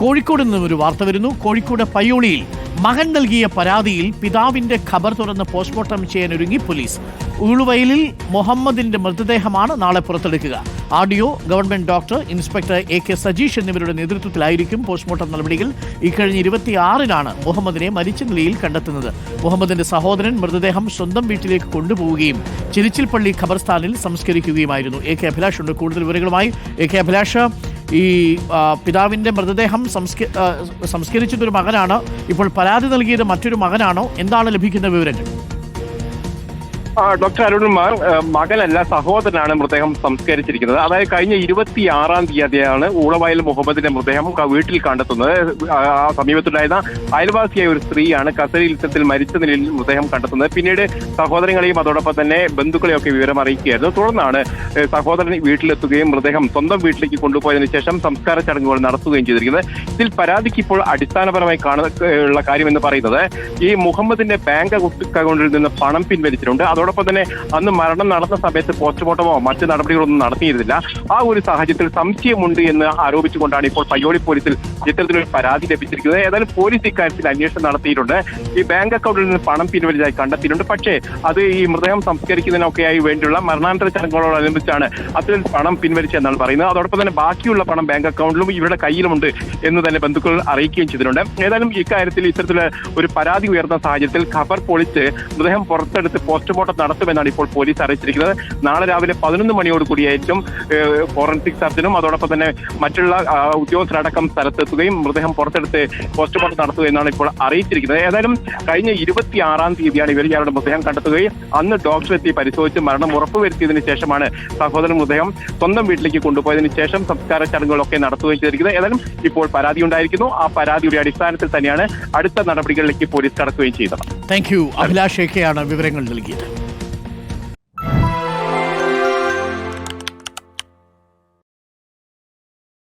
കോഴിക്കോട് നിന്നും ഒരു വാർത്ത വരുന്നു. കോഴിക്കോട് പയ്യോളിയിൽ മകൻ നൽകിയ പരാതിയിൽ പിതാവിന്റെ ഖബർ തുറന്ന് പോസ്റ്റ്മോർട്ടം ചെയ്യാൻ ഒരുങ്ങി പോലീസ്. ഉളുവയലിൽ മുഹമ്മദിന്റെ മൃതദേഹമാണ് നാളെ പുറത്തെടുക്കുക. Audio government doctor inspector A K Sajeesh എന്നിവരുടെ നേതൃത്വത്തിലായിരിക്കും പോസ്റ്റ്മോർട്ടം നടപടികൾ. ഇക്കഴിഞ്ഞ ഇരുപത്തിയാറിനാണ് മുഹമ്മദിനെ മരിച്ച നിലയിൽ കണ്ടെത്തുന്നത്. മുഹമ്മദിന്റെ സഹോദരൻ മൃതദേഹം സ്വന്തം വീട്ടിലേക്ക് കൊണ്ടുപോവുകയും ചിരിച്ചിൽപ്പള്ളി ഖബർസ്ഥാനിൽ സംസ്കരിക്കുകയുമായിരുന്നു. എ കെ അഭിലാഷ് ഉണ്ട്. കൂടുതൽ വിവരങ്ങളുമായി എ കെ അഭിലാഷ്. ഈ പിതാവിന്റെ മൃതദേഹം സംസ്ക സംസ്കരിച്ചതൊരു മകനാണ്. ഇപ്പോൾ പരാതി നൽകിയത് മറ്റൊരു മകനാണോ? എന്താണ് ലഭിക്കുന്ന വിവരങ്ങൾ? ഡോക്ടർ അരുൺമാർ മകനല്ല സഹോദരനാണ് മൃതദേഹം സംസ്കരിച്ചിരിക്കുന്നത്. അതായത് കഴിഞ്ഞ ഇരുപത്തിയാറാം തീയതിയാണ് ഊളവയൽ മുഹമ്മദിന്റെ മൃതദേഹം വീട്ടിൽ കണ്ടെത്തുന്നത്. സമീപത്തുണ്ടായിരുന്ന അയൽവാസിയായ ഒരു സ്ത്രീയാണ് കസരി യുദ്ധത്തിൽ മരിച്ച നിലയിൽ മൃതദേഹം കണ്ടെത്തുന്നത്. പിന്നീട് സഹോദരങ്ങളെയും അതോടൊപ്പം തന്നെ ബന്ധുക്കളെയൊക്കെ വിവരം അറിയിക്കുകയായിരുന്നു. തുടർന്നാണ് സഹോദരൻ വീട്ടിലെത്തുകയും മൃതദേഹം സ്വന്തം വീട്ടിലേക്ക് കൊണ്ടുപോയതിനു ശേഷം സംസ്കാര ചടങ്ങുകൾ നടത്തുകയും ചെയ്തിരിക്കുന്നത്. ഇതിൽ പരാതിക്ക് ഇപ്പോൾ അടിസ്ഥാനപരമായി കാണുന്ന ഉള്ള കാര്യം എന്ന് പറയുന്നത് ഈ മുഹമ്മദിന്റെ ബാങ്ക് അക്കൗണ്ടിൽ നിന്ന് പണം പിൻവലിച്ചിട്ടുണ്ട്. അതോടൊപ്പം തന്നെ അന്ന് മരണം നടന്ന സമയത്ത് പോസ്റ്റ്മോർട്ടമോ മറ്റ് നടപടികളൊന്നും നടത്തിയിരുന്നില്ല. ആ ഒരു സാഹചര്യത്തിൽ സംശയമുണ്ട് എന്ന് ആരോപിച്ചുകൊണ്ടാണ് ഇപ്പോൾ പയ്യോളി പോലീസിൽ ഇത്തരത്തിലൊരു പരാതി ലഭിച്ചിരിക്കുന്നത്. ഏതായാലും പോലീസ് ഇക്കാര്യത്തിൽ അന്വേഷണം നടത്തിയിട്ടുണ്ട്. ഈ ബാങ്ക് അക്കൗണ്ടിൽ നിന്ന് പണം പിൻവലിച്ചതായി കണ്ടെത്തിയിട്ടുണ്ട്. പക്ഷേ അത് ഈ മൃതദേഹം സംസ്കരിക്കുന്നതിനൊക്കെയായി വേണ്ടിയുള്ള മരണാനന്തര ചടങ്ങുകളോടനുബന്ധിച്ചാണ് അത്തരം പണം പിൻവലിച്ചെന്നാണ് പറയുന്നത്. അതോടൊപ്പം തന്നെ ബാക്കിയുള്ള പണം ബാങ്ക് അക്കൗണ്ടിലും ഇവരുടെ കയ്യിലുമുണ്ട് എന്ന് തന്നെ ബന്ധുക്കൾ അറിയിക്കുകയും ചെയ്തിട്ടുണ്ട്. ഏതായാലും ഇക്കാര്യത്തിൽ ഇത്തരത്തിലുള്ള ഒരു പരാതി ഉയർന്ന സാഹചര്യത്തിൽ ഖബർ പൊളിച്ച് മൃതദേഹം പുറത്തെടുത്ത് പോസ്റ്റ്മോർട്ടം നടത്തുമെന്നാണ് ഇപ്പോൾ പോലീസ് അറിയിച്ചിരിക്കുന്നത്. നാളെ രാവിലെ പതിനൊന്ന് മണിയോട് കൂടിയായിരിക്കും ഫോറൻസിക് സർജനും അതോടൊപ്പം തന്നെ മറ്റുള്ള ഉദ്യോഗസ്ഥരടക്കം സ്ഥലത്തെത്തുകയും മൃതദേഹം പുറത്തെടുത്ത് പോസ്റ്റ്മോർട്ടം നടത്തുക എന്നാണ് ഇപ്പോൾ അറിയിച്ചിരിക്കുന്നത്. ഏതായാലും കഴിഞ്ഞ ഇരുപത്തിയാറാം തീയതിയാണ് ഇവർ ഇയാളുടെ മൃതദേഹം കണ്ടെത്തുകയും അന്ന് ഡോക്ടർ എത്തി പരിശോധിച്ച് മരണം ഉറപ്പുവരുത്തിയതിന് ശേഷമാണ് സഹോദരൻ മൃതദേഹം സ്വന്തം വീട്ടിലേക്ക് കൊണ്ടുപോയതിന് ശേഷം സംസ്കാര ചടങ്ങുകളൊക്കെ നടത്തുകയും ചെയ്തിരിക്കുന്നത്. ഏതായാലും ഇപ്പോൾ പരാതി ഉണ്ടായിരിക്കുന്നു. ആ പരാതിയുടെ അടിസ്ഥാനത്തിൽ തന്നെയാണ് അടുത്ത നടപടികളിലേക്ക് പോലീസ് കടക്കുകയും ചെയ്തത്. താങ്ക് യു അഭിലാഷ് എ വിവരങ്ങൾ നൽകിയത്.